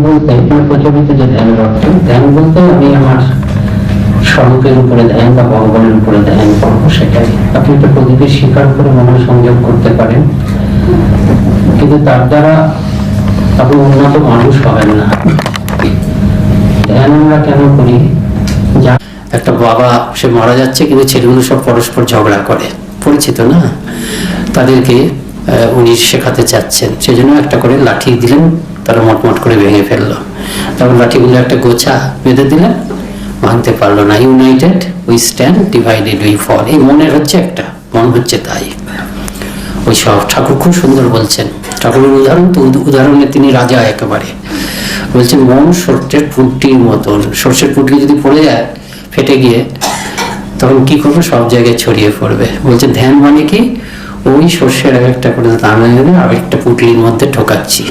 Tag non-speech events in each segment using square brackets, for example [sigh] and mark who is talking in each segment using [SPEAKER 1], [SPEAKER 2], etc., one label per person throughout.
[SPEAKER 1] বলতে প্রচলিত যে ধ্যান বলতে, আমি আমার স্বরূপের উপরে ধ্যান বা ভগবানের উপরে ধ্যান সেটাই। আপনি স্বীকার করে করতে পারেন। কিন্তু তার দ্বারা আপনি উন্নত মানুষ হবেন না। ধ্যান আমরা কেন করি?
[SPEAKER 2] একটা বাবা, সে মারা যাচ্ছে, কিন্তু ছেলেগুলো সব পরস্পর ঝগড়া করে। পরিচিত না? তাদেরকে উনি শেখাতে চাচ্ছেন। সেজন্য একটা করে লাঠি দিলেন। তারা মটমট করে ভেঙে ফেলল। তারপর লাঠিগুলো একটা গোছা বেঁধে দিলেন ভাঙতে পারল না। United we stand divided we fall এই মনের হচ্ছে একটা, মন হচ্ছে তাই। ওই সব ঠাকুর খুব সুন্দর বলছেন। ঠাকুরের উদাহরণ তো উদ- উদাহরণে তিনি রাজা একেবারে। বলছেন, মন সর্ষের পুটটির মতন। সর্ষের পুটলি যদি পড়ে যায়, ফেটে গিয়ে, তখন কি করবে? সব জায়গায় ছড়িয়ে পড়বে। বলছে ধ্যান মানে কি? ওই সর্ষের এক একটা করে দানা এনে আরেকটা পুটলির মধ্যে ঠোকাচ্ছি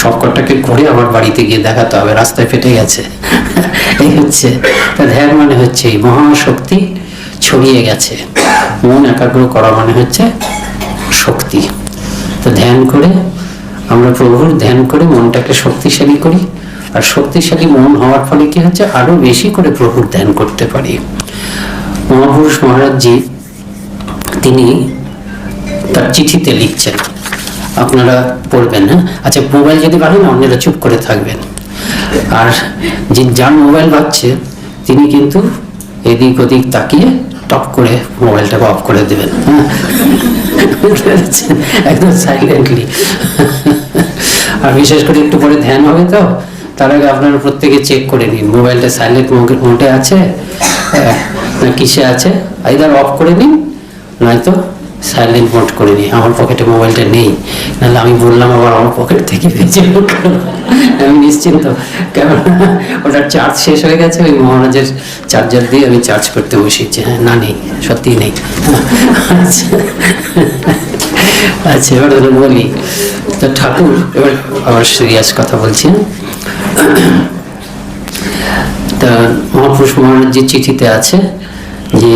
[SPEAKER 2] সব কটাকে করে আবার বাড়িতে গিয়ে দেখাতে হবে, রাস্তায় ফেটে গেছে। এই হচ্ছে তা ধ্যান মানে হচ্ছে এই মহাশক্তি ছড়িয়ে গেছে। মন একাগ্র করা মানে হচ্ছে শক্তি। তো ধ্যান করে, আমরা প্রভুর ধ্যান করে মনটাকে শক্তিশালী করি। আর শক্তিশালী মন হওয়ার ফলে কি হচ্ছে? আরও বেশি করে প্রভুর ধ্যান করতে পারি। মহাপুরুষ মহারাজজি, তিনি তার চিঠিতে লিখছেন। আপনারা পড়বেন হ্যাঁ? আচ্ছা মোবাইল যদি বাড়েন, অন্যরা চুপ করে থাকবেন। আর যে যার মোবাইল বাজছে, তিনি কিন্তু এদিক ওদিক তাকিয়ে টপ করে মোবাইলটাকে অফ করে দেবেন হ্যাঁ? একদম সাইলেন্টলি আর বিশেষ করে একটু পরে ধ্যান হবে তো, তার আগে আপনারা প্রত্যেকে চেক করে নিন, মোবাইলটা সাইলেন্ট মোডে আছে? না, কিসে আছে? আইদার অফ করে নিন, নয়তো সাইলেন্ট মোড করে নিই। আমার পকেটে মোবাইলটা নেই। নাহলে আমি বললাম আবার আমার পকেট থেকে বেঁচে আমি নিশ্চিন্ত। কেন ওটার চার্জ শেষ হয়ে গেছে, ওই মহারাজের চার্জার দিয়ে আমি চার্জ করতে বসেছি। হ্যাঁ না নেই, সত্যিই নেই। আচ্ছা এবার বলি, তো ঠাকুর, এবার আবার সিরিয়াস কথা বলছি? তা মহাপুরুষ মহারাজজির চিঠিতে আছে যে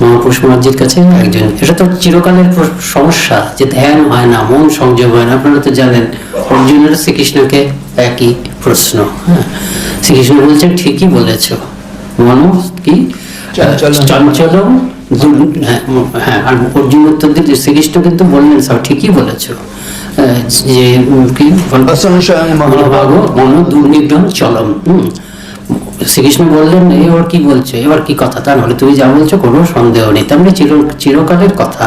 [SPEAKER 2] মহাপুরুষ মহারাজজির কাছে একজন। এটা তো চিরকালের সমস্যা যে ধ্যান হয় না মন সংযম হয় না। আপনারা তো জানেন অর্জুনের শ্রীকৃষ্ণকে একই প্রশ্ন। হ্যাঁ শ্রীকৃষ্ণ বলছেন ঠিকই বলেছ। মন কি?
[SPEAKER 3] চঞ্চলম।
[SPEAKER 2] হ্যাঁ, হ্যাঁ আর অর্জুন উত্তর দিতে শ্রীকৃষ্ণ কিন্তু বললেন সব ঠিকই বলেছ। যে কি?
[SPEAKER 3] মহাভাগ
[SPEAKER 2] মন দুর্নিগ্রহ চলম। হুম। শ্রীকৃষ্ণ বললেন, এবার কি বলছো? এবার কি কথা? তা নাহলে তুমি যা বলছো কোনো সন্দেহ নেই। তার মানে চির, চিরকালের কথা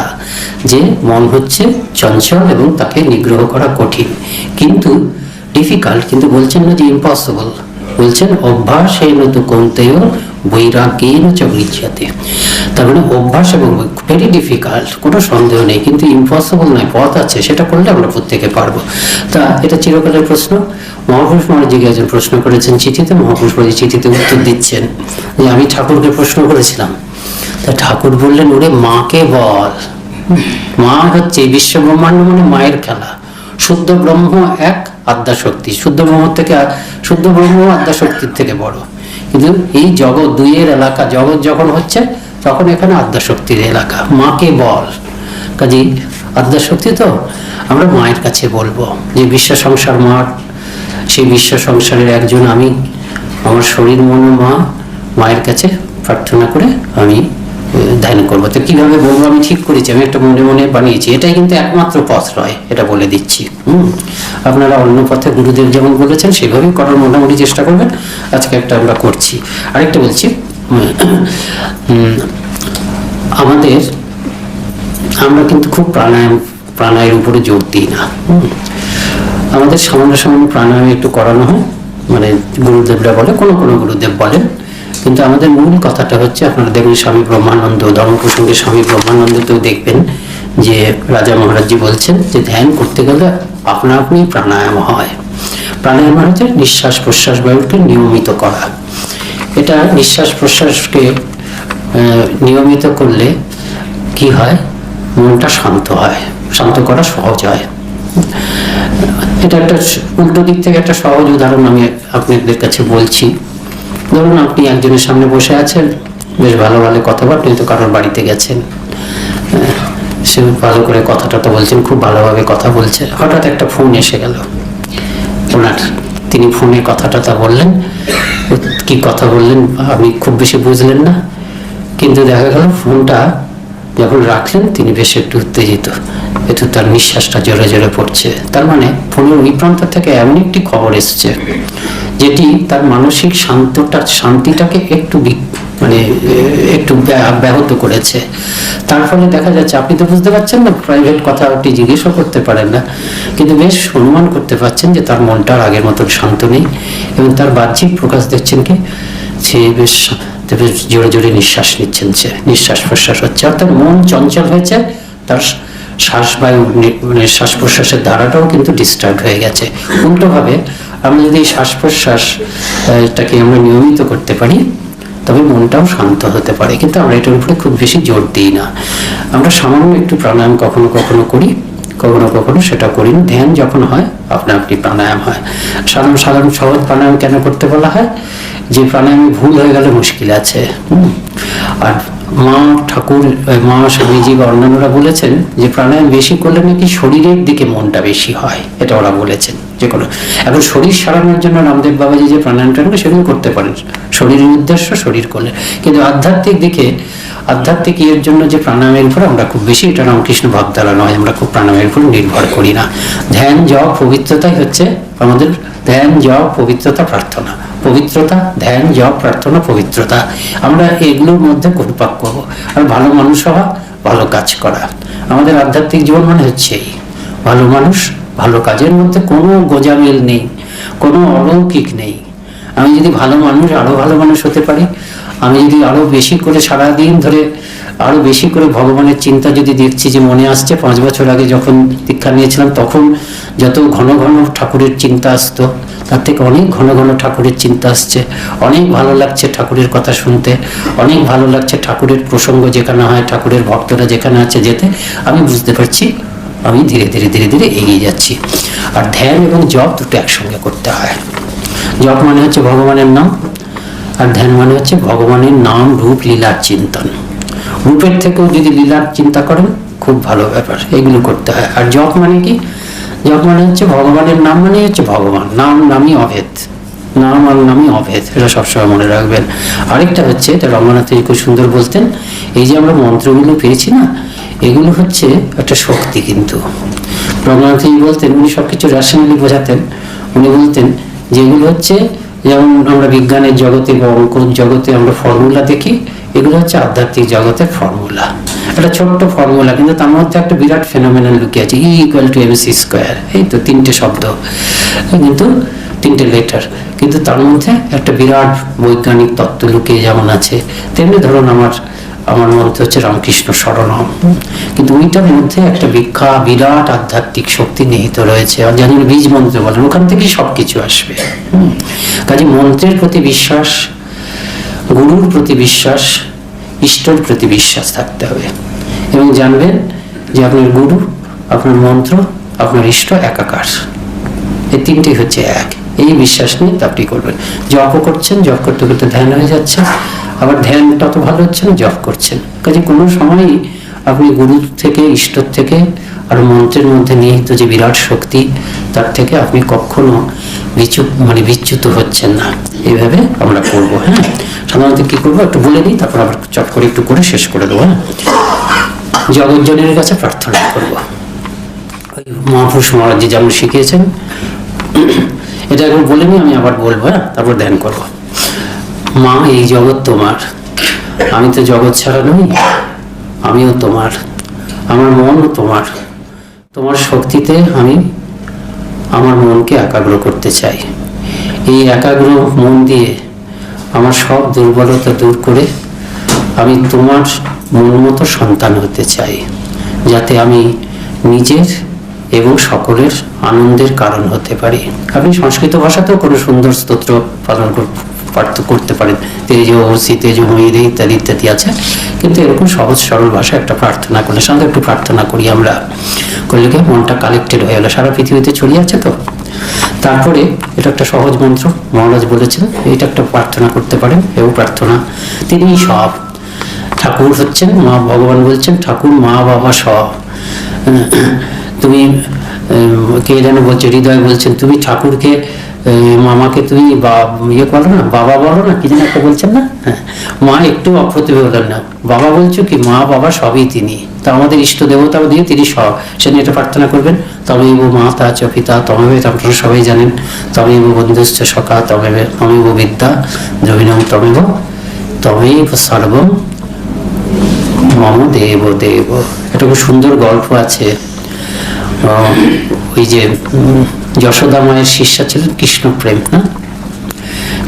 [SPEAKER 2] যে মন হচ্ছে চঞ্চল এবং তাকে নিগ্রহ করা কঠিন। কিন্তু ডিফিকাল্ট কিন্তু বলছেন না যে ইম্পসিবল বলছেন অভ্যাস এই নতু কমতেও বৈরাগ্যেন চ তার মানে অভ্যাস এবং ভেরি ডিফিকাল্ট কোনো সন্দেহ নেই, কিন্তু ইম্পসিবল নয়, পথ আছে, সেটা করলে আমরা প্রত্যেকে পারব। তা, এটা চিরকালের প্রশ্ন। মহাপুরুষ মহারাজকে একজন প্রশ্ন করেছেন, চিঠিতে মহাপুরুষ মহারাজ চিঠিতে উত্তর দিচ্ছেন যে, আমি ঠাকুরকে প্রশ্ন করেছিলাম। তা ঠাকুর বললেন, ওরে মাকে বল। মা হচ্ছে বিশ্ব ব্রহ্মাণ্ড মানে মায়ের খেলা। শুদ্ধ ব্রহ্ম এক, আদ্যা শক্তি। শুদ্ধ ব্রহ্ম থেকে, শুদ্ধ ব্রহ্ম আদ্যা শক্তির থেকে বড়। কিন্তু এই জগৎ, দুইয়ের এলাকা, জগৎ যখন হচ্ছে তখন এখানে আদ্যা শক্তির এলাকা। মাকে বল। কাজী আদ্যা শক্তি তো আমরা মায়ের কাছে বলব যে বিশ্ব সংসার মার। সেই বিশ্ব সংসারের একজন আমি। আমার শরীর মন মা মায়ের কাছে প্রার্থনা করে আমি ধ্যান করব। তো কীভাবে বলব আমি ঠিক করেছি, আমি একটা মনে মনে বানিয়েছি। এটাই কিন্তু একমাত্র পথ নয়, এটা বলে দিচ্ছি। হুম? আপনারা অন্য পথে গুরুদেব যেমন বলেছেন, সেভাবেই করার মোটামুটি চেষ্টা করবেন। আজকে একটা আমরা করছি। আরেকটা বলছি আমাদের, আমরা কিন্তু খুব প্রাণায়াম, প্রাণায়ের উপরে জোর দিই না। আমাদের সামান্য সামান্য প্রাণায়াম একটু করানো হয় মানে গুরুদেবরা বলে, কোনো কোনো গুরুদেব বলেন কিন্তু আমাদের মূল কথাটা হচ্ছে, আপনারা দেখবেন স্বামী ব্রহ্মানন্দ, ধর্ম প্রসঙ্গে স্বামী ব্রহ্মানন্দতেও দেখবেন যে রাজা মহারাজজি বলছেন যে ধ্যান করতে গেলে আপনা আপনি প্রাণায়াম হয়। প্রাণায়াম মানে হচ্ছে নিঃশ্বাস প্রশ্বাস বায়ুকে নিয়মিত করা। এটা নিঃশ্বাস প্রশ্বাসকে নিয়মিত করলে কি হয়? মনটা শান্ত হয়। শান্ত করা সহজ হয়। এটা একটা উল্টো দিক থেকে একটা সহজ উদাহরণ আমি আপনাদের কাছে বলছি। ধরুন আপনি একজনের সামনে বসে আছেন, বেশ ভালো ভালো কথা বল আপনি তো কারোর বাড়িতে গেছেন। সে ভালো করে কথাটা তো বলছেন, খুব ভালোভাবে কথা বলছে। হঠাৎ একটা ফোন এসে গেল। ওনার তিনি ফোনে কথা টথা বললেন। কি কথা বললেন আমি খুব বেশি বুঝলেন না। কিন্তু দেখা গেল ফোনটা যখন রাখলেন, তিনি বেশ একটু উত্তেজিত। এতে তার নিঃশ্বাসটা জোরে জোরে পড়ছে। তার মানে ফোনের ওই প্রান্ত থেকে এমন একটি খবর এসছে, যেটি তার মানসিক শান্তটা, শান্তিটাকে একটু মানে একটু ব্যাহত করেছে। তার ফলে দেখা যাচ্ছে আপনি তো বুঝতে পারছেন না প্রাইভেট কথা আপনি জিজ্ঞেসও করতে পারেন না। কিন্তু বেশ অনুমান করতে পারছেন যে তার মনটা আগের মতন শান্ত নেই এবং তার বাহ্যিক প্রকাশ দেখছেন কি? সে বেশ তবে জোরে জোরে নিঃশ্বাস নিচ্ছেন সে নিঃশ্বাস প্রশ্বাস হচ্ছে। অর্থাৎ মন চঞ্চল হয়েছে তার শ্বাসবায়ু নি- মানে শ্বাস প্রশ্বাসের ধারাটাও কিন্তু ডিস্টার্ব হয়ে গেছে। উল্টোভাবে আমরা যদি শ্বাস প্রশ্বাস আহ, এটাকে আমরা নিয়মিত করতে পারি তবে মনটাও শান্ত হতে পারে, কিন্তু আমরা এটার উপরে খুব বেশি জোর দিই না। আমরা সামান্য একটু প্রাণায়াম কখনো কখনো করি, কখনো কখনো সেটা করি না। ধ্যান যখন হয় আপনা আপনি প্রাণায়াম হয়। সাধারণ সাধারণ সহজ প্রাণায়াম কেন করতে বলা হয়? যে প্রাণায়ামে ভুল হয়ে গেলে মুশকিল আছে। আর মা, ঠাকুর মা, স্বামীজি বা অন্যান্যরা বলেছেন যে প্রাণায়াম বেশি করলে নাকি শরীরের দিকে মনটা বেশি হয়, এটা ওরা বলেছেন। যে কোনো এখন শরীর সারানোর জন্য রামদেব বাবাজি যে প্রাণায়ামটা সেগুলো করতে পারেন। শরীরের উদ্দেশ্য শরীর করলে। কিন্তু আধ্যাত্মিক দিকে, আধ্যাত্মিক ইয়ের জন্য যে প্রাণায়ামের উপর আমরা খুব বেশি, এটা রামকৃষ্ণ ভাবধারা নয়, আমরা খুব প্রাণায়ামের উপর নির্ভর করি না। ধ্যান, জপ, পবিত্রতাই হচ্ছে আমাদের ধ্যান, জপ, পবিত্রতা, প্রার্থনা। পবিত্রতা, ধ্যান, জপ, প্রার্থনা, পবিত্রতা। আমরা এগুলোর মধ্যে কোনপাক করব আর ভালো মানুষ হওয়া, ভালো কাজ করা। আমাদের আধ্যাত্মিক জীবন মানে হচ্ছে এই ভালো মানুষ ভালো কাজের মধ্যে কোনো গোজামিল নেই, কোনো অলৌকিক নেই। আমি যদি ভালো মানুষ, আরও ভালো মানুষ হতে পারি, আমি যদি আরও বেশি করে সারা দিন ধরে, আরও বেশি করে ভগবানের চিন্তা যদি দেখছি যে মনে আসছে, পাঁচ বছর আগে যখন দীক্ষা নিয়েছিলাম, তখন যত ঘন ঘন ঠাকুরের চিন্তা আসতো, তার থেকে অনেক ঘন ঘন ঠাকুরের চিন্তা আসছে। অনেক ভালো লাগছে ঠাকুরের কথা শুনতে, অনেক ভালো লাগছে ঠাকুরের প্রসঙ্গ যেখানে হয়, ঠাকুরের ভক্তরা যেখানে আছে যেতে। আমি বুঝতে পারছি আমি ধীরে ধীরে ধীরে ধীরে এগিয়ে যাচ্ছি। আর ধ্যান এবং জপ দুটো একসঙ্গে করতে হয়। জপ মানে হচ্ছে ভগবানের নাম, আর ধ্যান মানে হচ্ছে ভগবানের নাম, রূপ, লীলার চিন্তন। রূপের থেকেও যদি লীলার চিন্তা করেন, খুব ভালো ব্যাপার, এগুলো করতে হয়। আর জপ মানে কি? জপ মানে হচ্ছে ভগবানের নাম মানে হচ্ছে ভগবান। নাম, নামই অভেদ। নাম আর নামই অভেদ, এটা সবসময় মনে রাখবেন। আরেকটা হচ্ছে, এটা রঙ্গনাথ খুব সুন্দর বলতেন, এই যে আমরা মন্ত্রগুলো পেয়েছি না এগুলো হচ্ছে একটা শক্তি কিন্তু। রঙ্গনাথ বলতেন, উনি সবকিছু রেশনালি বোঝাতেন। উনি বলতেন যে এগুলো হচ্ছে যেমন আমরা বিজ্ঞানের জগতে বা অঙ্কন জগতে আমরা ফর্মুলা দেখি, এগুলো হচ্ছে আধ্যাত্মিক জগতের ফর্মুলা একটা ছোট্ট ফর্মুলা কিন্তু তার মধ্যে একটা বিরাট ফেনোমেনাল লুকিয়ে আছে E equal to M C square এই তো তিনটে শব্দ, কিন্তু তিনটে লেটার কিন্তু তার মধ্যে একটা বিরাট বৈজ্ঞানিক তত্ত্ব লুকিয়ে যেমন আছে, তেমনি ধরুন আমার আমার মধ্যে হচ্ছে রামকৃষ্ণ স্মরণম কিন্তু ওইটার মধ্যে একটা বিখ্যা বিরাট আধ্যাত্মিক শক্তি নিহিত রয়েছে। জানি বীজ মন্ত্র বলেন, ওখান থেকেই সবকিছু আসবে। কাজে মন্ত্রের প্রতি বিশ্বাস, গুরুর প্রতি বিশ্বাস, ইষ্টর প্রতি বিশ্বাস থাকতে হবে। এবং জানবেন যে আপনার গুরু, আপনার মন্ত্র, আপনার ইষ্ট একাকার। এই তিনটি হচ্ছে এক। এই বিশ্বাস নিয়ে আপনি করবেন। জপও করছেন, জপ করতে করতে ধ্যান হয়ে যাচ্ছে। আবার ধ্যানটা তো ভালো হচ্ছে না, জপ করছেন। কাজে কোনো সময়ই আপনি গুরু থেকে, ঈশ্বর থেকে, আর মন্ত্রের মধ্যে নিহিত যে বিরাট শক্তি, তার থেকে আপনি কখনো বিচু মানে বিচ্যুত হচ্ছেন না। এইভাবে আমরা করব হ্যাঁ? সাধারণত কি করব? একটু বলে দিই, তারপর আবার চট করে একটু করে শেষ করে দেবো হ্যাঁ? জগজ্জনের কাছে প্রার্থনা করব। মহাপুরুষ মহারাজ যেমন শিখিয়েছেন এটা একবার বলে নি আমি আবার বলব হ্যাঁ? তারপর ধ্যান করব। মা, এই জগৎ তোমার। আমি তো জগৎ ছাড়া নই, আমিও তোমার। আমার মনও তোমার। তোমার শক্তিতে আমি আমার মনকে একাগ্র করতে চাই। এই একাগ্র মন দিয়ে আমার সব দুর্বলতা দূর করে আমি তোমার মন মতো সন্তান হতে চাই, যাতে আমি নিজের এবং সকলের আনন্দের কারণ হতে পারে। আপনি সংস্কৃত ভাষাতেও কোনো সুন্দর স্তোত্র পালন কর- করতে পারেন। তেজ ওসি তেজ ময়ূরে ইত্যাদি ইত্যাদি আছে। কিন্তু এরকম সহজ, সরল ভাষা একটা প্রার্থনা করলে সঙ্গে একটু প্রার্থনা করি আমরা। করলে কি মনটা কালেক্টেড হয়ে গেলো? সারা পৃথিবীতে ছড়িয়ে আছে তো? তারপরে এটা একটা সহজ মন্ত্র, মহারাজ বলেছেন, এটা একটা প্রার্থনা করতে পারেন এবং প্রার্থনা। তিনি সব। ঠাকুর হচ্ছেন, মা ভগবান বলছেন, ঠাকুর মা বাবা সব। তুমি কে যেন বলছে, হৃদয় বলছেন, তুমি ঠাকুরকে মামাকে তুমি বা- ইয়ে করো না, বাবা বলো না, কি যেন একটা বলছেন না? হ্যাঁ মা একটু অপ্রতিভ হলেন না বাবা বলছো কি, মা, বাবা সবই তিনি। তা আমাদের ইষ্ট দেবতাও দিয়ে তিনি সব সে নিয়ে এটা প্রার্থনা করবেন। তমেব মাতা চ, পিতা এটা আপনারা সবাই জানেন। তমেব বন্ধুশ্চ সখা তমেব তমেব বিদ্যা দ্রবিণম তমেব তমেব সর্বম মম দেব দেব। একটা খুব সুন্দর গল্প আছে। ওই যে যশোদা মায়ের শিষ্যা ছিলেন কৃষ্ণপ্রেম না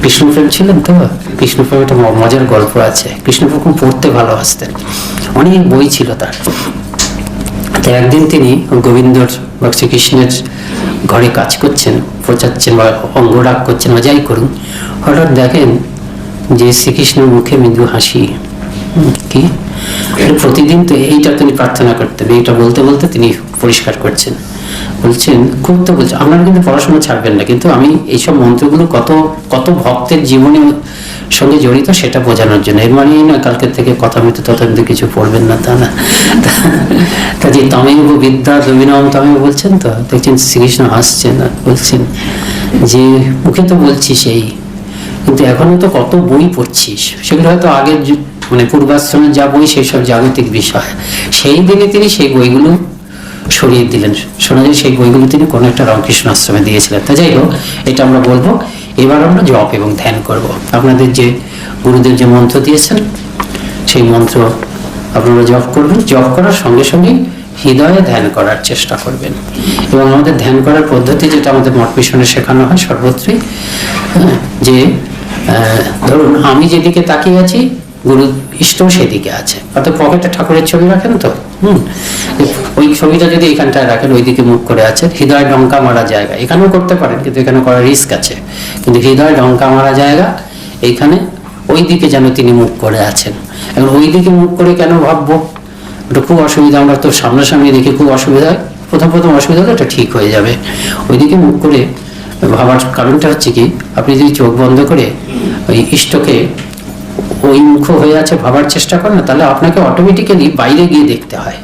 [SPEAKER 2] কৃষ্ণপ্রেম ছিলেন তো? কৃষ্ণপ্রেম একটা মজার গল্প আছে। কৃষ্ণপ্রেম খুব পড়তে ভালোবাসতেন। অনেক বই ছিল তার। তো একদিন তিনি গোবিন্দর বা শ্রীকৃষ্ণের ঘরে কাজ করছেন পচাচ্ছেন বা অঙ্গরাগ করছেন বা যাই করুন, হঠাৎ দেখেন যে শ্রীকৃষ্ণের মুখে মৃদু হাসি। কি? প্রতিদিন তো এইটা তিনি প্রার্থনা করতেন, এইটা বলতে বলতে তিনি পরিষ্কার করছেন। বলছেন, খুব তো বলছেন আপনারা কিন্তু পড়াশোনা ছাড়বেন না, কিন্তু আমি এইসব মন্ত্রগুলো কত কত ভক্তের জীবনে সঙ্গে জড়িত সেটা বোঝানোর জন্য। এর মানেই না কালকের থেকে কথা মৃত্যু তথান্ত কিছু পড়বেন না, তা না। তা যে তমেব বিদ্যা রবীন্দ্র তমেব বলছেন তো, দেখছেন শ্রীকৃষ্ণ হাসছেন আর বলছেন যে, মুখে তো বলছি সেই, কিন্তু এখনও তো কত বই পড়ছিস? সেগুলো হয়তো আগের মানে পূর্বাশ্রমের যা বই সেই সব জাগতিক বিষয়। সেই দিনে তিনি সেই বইগুলো সরিয়ে দিলেন। শোনা যায় সেই বইগুলো তিনি কোনো একটা রামকৃষ্ণ আশ্রমে দিয়েছিলেন। তা যাই হোক এটা আমরা বলব। এবার আমরা জপ এবং ধ্যান করব। আপনাদের যে গুরুদেব যে মন্ত্র দিয়েছেন সেই মন্ত্র আপনারা জপ করবেন। জপ করার সঙ্গে সঙ্গে হৃদয়ে ধ্যান করার চেষ্টা করবেন। এবং আমাদের ধ্যান করার পদ্ধতি যেটা আমাদের মঠ মিশনে শেখানো হয় সর্বত্রই হ্যাঁ, যে ধরুন আমি যেদিকে তাকিয়ে আছি গুরু ইষ্ট সেদিকে আছে। অর্থাৎ পকেটে ঠাকুরের ছবি রাখেন তো? হুম। ওই ছবিটা যদি এখানটায় রাখেন, ওইদিকে মুখ করে আছে, হৃদয় ডঙ্কা মারা জায়গা। এখানেও করতে পারেন, কিন্তু এখানে করার রিস্ক আছে। কিন্তু হৃদয় ডঙ্কা মারা জায়গা এইখানে ওই দিকে যেন তিনি মুখ করে আছেন। এখন ওই দিকে মুখ করে কেন ভাববো? ওটা খুব অসুবিধা, আমরা তো সামনাসামনি দেখি খুব অসুবিধা হয়। প্রথম প্রথম অসুবিধা হলে এটা ঠিক হয়ে যাবে। ওইদিকে মুখ করে ভাবার কারণটা হচ্ছে কি, আপনি যদি চোখ বন্ধ করে ওই ইষ্টকে ওই মুখ হয়ে আছে ভাবার চেষ্টা করেন না, তাহলে আপনাকে অটোমেটিক্যালি বাইরে গিয়ে দেখতে হয়।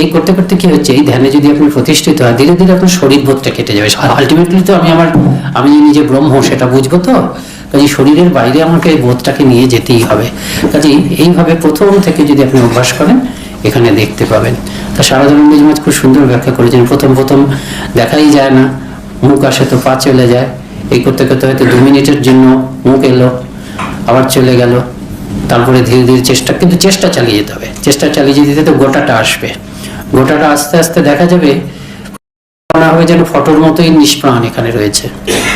[SPEAKER 2] এই করতে করতে কি হচ্ছে, এই ধ্যানে যদি আপনি প্রতিষ্ঠিত হয়, ধীরে ধীরে আপনার শরীর বোধটা কেটে যাবে। আলটিমেটলি তো আমি আমার আমি যে নিজে ব্রহ্ম, সেটা বুঝব তো? কাজে শরীরের বাইরে আমাকে এই বোধটাকে নিয়ে যেতেই হবে। কাজে এইভাবে প্রথম থেকে যদি আপনি অভ্যাস করেন, এখানে দেখতে পাবেন। তা সারাধরণ মহারাজ খুব সুন্দর ব্যাখ্যা করেছেন। প্রথম প্রথম দেখাই যায় না, মুখ আসে তো পা চলে যায়। এই করতে করতে হয়তো দু মিনিটের জন্য মুখ এলো। আবার চলে গেল। তারপরে ধীরে ধীরে চেষ্টা কিন্তু চেষ্টা চালিয়ে যেতে হবে। চেষ্টা চালিয়ে যেতে তো গোটাটা আসবে। গোটাটা আস্তে আস্তে দেখা যাবে হবে যেন ফটোর মতোই নিষ্প্রাণ এখানে রয়েছে।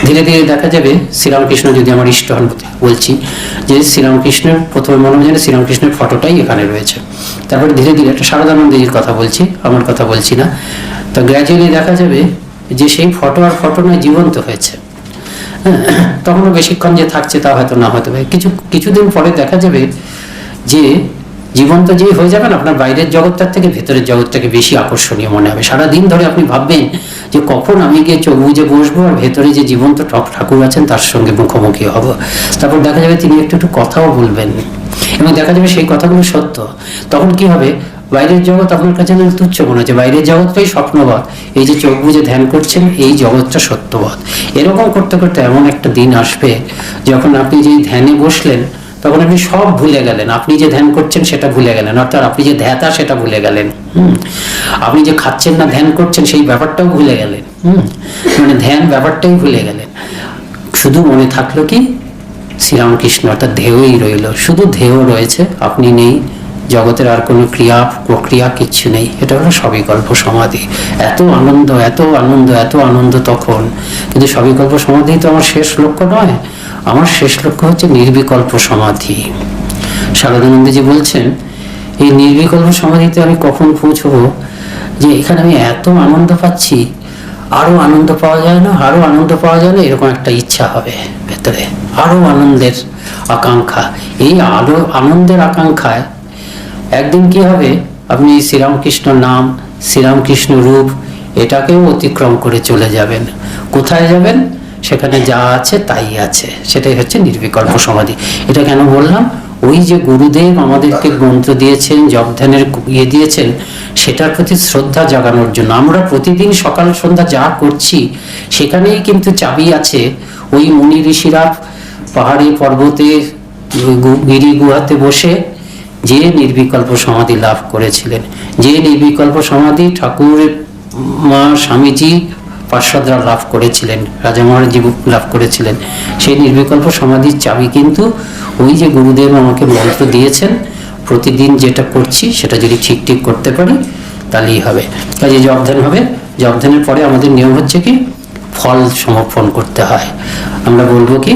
[SPEAKER 2] ধীরে ধীরে দেখা যাবে শ্রীরামকৃষ্ণ যদি আমার ইষ্ট হন বলছি যে শ্রীরামকৃষ্ণের প্রথমে মনে হবে যেন শ্রীরামকৃষ্ণের ফটোটাই এখানে রয়েছে। তারপরে ধীরে ধীরে একটা শারদানন্দজির কথা বলছি আমার কথা বলছি না। তো গ্র্যাজুয়ালি দেখা যাবে যে সেই ফটো আর ফটো নয় জীবন্ত হয়েছে। হ্যাঁ, [coughs] তখনও বেশিক্ষণ যে থাকছে তা হয়তো না পারে কিছু, কিছুদিন পরে দেখা যাবে যে জীবন্ত যেই হয়ে যাবেন, আপনার বাইরের জগৎটার থেকে ভেতরের জগৎটাকে বেশি আকর্ষণীয় মনে হবে। সারা দিন ধরে আপনি ভাববেন যে কখন আমি গিয়ে চোখ বুঝে বসবো আর ভেতরে যে জীবন্ত ঠাকুর আছেন তার সঙ্গে মুখোমুখি হব। তারপর দেখা যাবে তিনি একটু একটু কথাও বলবেন। এবং দেখা যাবে সেই কথাগুলো সত্য। তখন কি হবে? বাইরের জগৎ আপনার কাছে যেন তুচ্ছ মনে হচ্ছে। বাইরের জগৎটাই স্বপ্নবৎ এই যে চোখ বুঝে ধ্যান করছেন, এই জগৎটা সত্যবৎ এরকম করতে করতে এমন একটা দিন আসবে, যখন আপনি যেই ধ্যানে বসলেন, তখন আপনি সব ভুলে গেলেন। আপনি যে ধ্যান করছেন, সেটা ভুলে গেলেন। অর্থাৎ আপনি যে ধ্যাতা, সেটা ভুলে গেলেন। হুম? আপনি যে খাচ্ছেন না, ধ্যান করছেন, সেই ব্যাপারটাও ভুলে গেলেন। মানে ধ্যান ব্যাপারটাই ভুলে গেলেন। শুধু মনে থাকল কি? শ্রীরামকৃষ্ণ, অর্থাৎ ধেয়ই রইল। শুধু ধেয় রয়েছে, আপনি নেই। জগতের আর কোনো ক্রিয়া, প্রক্রিয়া কিচ্ছু নেই। এটা হলো সবিকল্প সমাধি। এত আনন্দ এত আনন্দ এত আনন্দ তখন। কিন্তু সবিকল্প সমাধি তো আমার শেষ লক্ষ্য নয়। আমার শেষ লক্ষ্য হচ্ছে নির্বিকল্প সমাধি। শারদানন্দজি বলছেন, এই নির্বিকল্প সমাধিতে আমি কখন পৌঁছবো? যে এখানে আমি এত আনন্দ পাচ্ছি, আরও আনন্দ পাওয়া যায় না, আরও আনন্দ পাওয়া যায় না, এরকম একটা ইচ্ছা হবে ভেতরে। আরও আনন্দের আকাঙ্ক্ষা। এই আরও আনন্দের আকাঙ্ক্ষায় একদিন কি হবে? আপনি শ্রীরামকৃষ্ণ নাম, শ্রীরামকৃষ্ণ রূপ, এটাকেও অতিক্রম করে চলে যাবেন। কোথায় যাবেন? সেখানে যা আছে তাই আছে। সেটাই হচ্ছে নির্বিকল্প সমাধি। এটা কেন বললাম? ওই যে গুরুদেব আমাদেরকে গ্রন্থ দিয়েছেন জপ ধ্যানের ইয়ে দিয়েছেন, সেটার প্রতি শ্রদ্ধা জাগানোর জন্য। আমরা প্রতিদিন সকাল, সন্ধ্যা যা করছি, সেখানেই কিন্তু চাবি আছে। ওই মুনি ঋষিরা পাহাড়ে পর্বতে গিরি গুহাতে বসে যে নির্বিকল্প সমাধি লাভ করেছিলেন। যে নির্বিকল্প সমাধি ঠাকুর, মা, স্বামীজি, পার্শ্বদরা লাভ করেছিলেন, রাজা মহারাজ লাভ করেছিলেন। সেই নির্বিকল্প সমাধির চাবি কিন্তু ওই যে গুরুদেব আমাকে মন্ত্র দিয়েছেন, প্রতিদিন যেটা করছি সেটা যদি ঠিক ঠিক করতে পারি, তাহলেই হবে। কাজে জবধান হবে জবধানের পরে আমাদের নিয়ম হচ্ছে কি, ফল সমর্পণ করতে হয়। আমরা বলব কি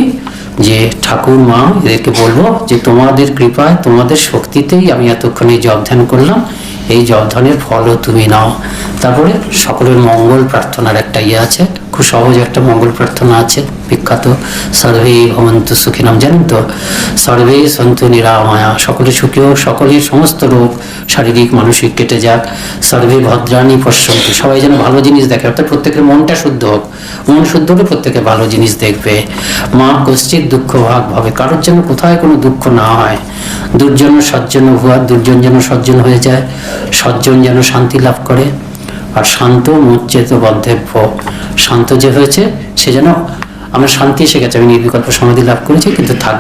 [SPEAKER 2] যে ঠাকুর মা, এদেরকে বলব যে তোমাদের কৃপায়, তোমাদের শক্তিতেই আমি এতক্ষণ এই ধ্যান করলাম। এই জবধানের ফলও তুমি নাও। তারপরে সকলের মঙ্গল প্রার্থনার একটা ইয়ে আছে। খুব সহজ একটা মঙ্গল প্রার্থনা আছে। বিখ্যাত। সর্বে ভবন্তু সুখিনাম জানেন তো সর্বে সন্তু নিরাময়া। সকলে সুখী সকলের সমস্ত রোগ শারীরিক, মানসিক কেটে যাক। সর্বে ভদ্রাণী পশ্যন্তু। সবাই যেন ভালো জিনিস দেখে, অর্থাৎ প্রত্যেকের মনটা শুদ্ধ হোক। মন শুদ্ধ হলে প্রত্যেকে ভালো জিনিস দেখবে। মা কশ্চিত দুঃখ ভাগ ভাবে। কারোর যেন কোথায় কোনো দুঃখ না হয়। দুর্জন সজ্জন ভুয়া দুর্জন যেন সজ্জন হয়ে যায়। সজ্জন যেন শান্তি লাভ করে। আর শান্ত মুচ্চেত বদ্ধেভ্য। শান্ত যে হয়েছে, সে যেন আমরা শান্তি এসে গেছে। আমি নির্বিকল্প সমাধি লাভ করেছি কিন্তু থাক।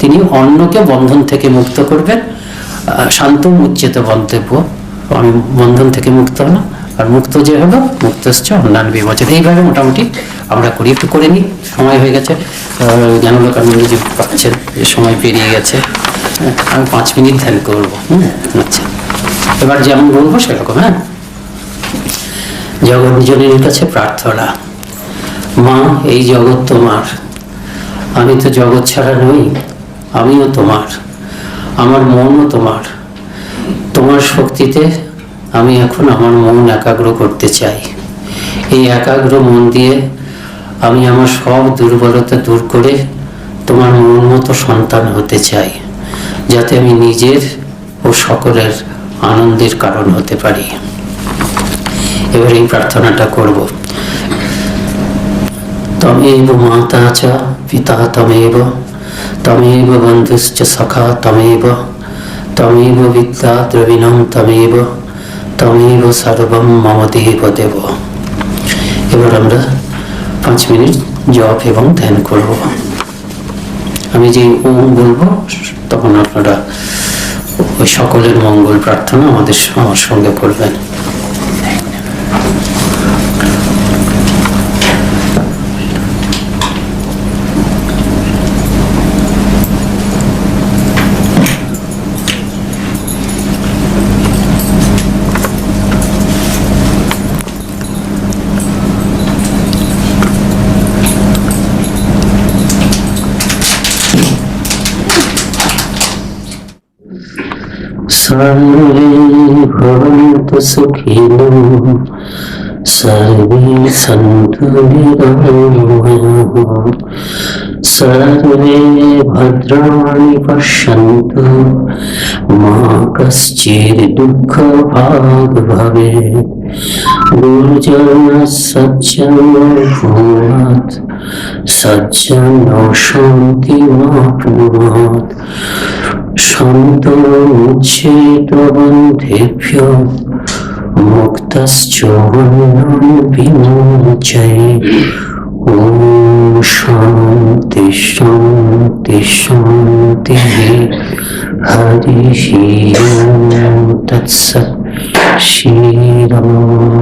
[SPEAKER 2] তিনি অন্যকে বন্ধন থেকে মুক্ত করবেন। শান্ত মুচ্চেত বদ্ধেভ্য আমি বন্ধন থেকে মুক্ত হলাম আর মুক্ত যে হলো মুক্ত হচ্ছে অন্যান্য বিমোচন এইভাবে মোটামুটি আমরা করি একটু করে নিই। সময় হয়ে গেছে। জ্ঞানলোকানন্দ যে পাচ্ছেন যে সময় পেরিয়ে গেছে। হ্যাঁ, আমি পাঁচ মিনিট ধ্যান করব। হুম আচ্ছা। এবার যেমন বলব সেরকম হ্যাঁ। জগৎ জনের কাছে প্রার্থনা। মা, এই জগৎ তোমার। আমি তো জগৎ ছাড়া নই, আমিও তোমার। আমার মনও তোমার। তোমার শক্তিতে আমি এখন আমার মন একাগ্র করতে চাই। এই একাগ্র মন দিয়ে আমি আমার সব দুর্বলতা দূর করে তোমার মন মতো সন্তান হতে চাই, যাতে আমি নিজের ও সকলের আনন্দের কারণ হতে পারি। এবার এই প্রার্থনাটা করব। তমেব মাতা চ পিতা তমেব তমেব বন্ধুশ্চ সখা তমেব তমেব বিদ্যা দ্রবিণম তমেব তমেব সর্বম মম দেব দেব এবার আমরা পাঁচ মিনিট জপ এবং ধ্যান করব। আমি যে ওম বলব, তখন আপনারা ওই সকলের মঙ্গল প্রার্থনা আমাদের আমার সঙ্গে করবেন। सर्वे भवन्तु सुखिनः सर्वे सन्तु निरामयाः सर्वे भद्राणि पश्यन्तु मा कश्चिदुःखभाग् भवेत् गुरुजनः सज्जनो শান্ত মুচ্ছেদ বন্ধেভ্য মুক্তশ্চ বন্ধন শান্তি শান্তি শান্তি। হরি তৎসৎ শ্রীরামকৃষ্ণ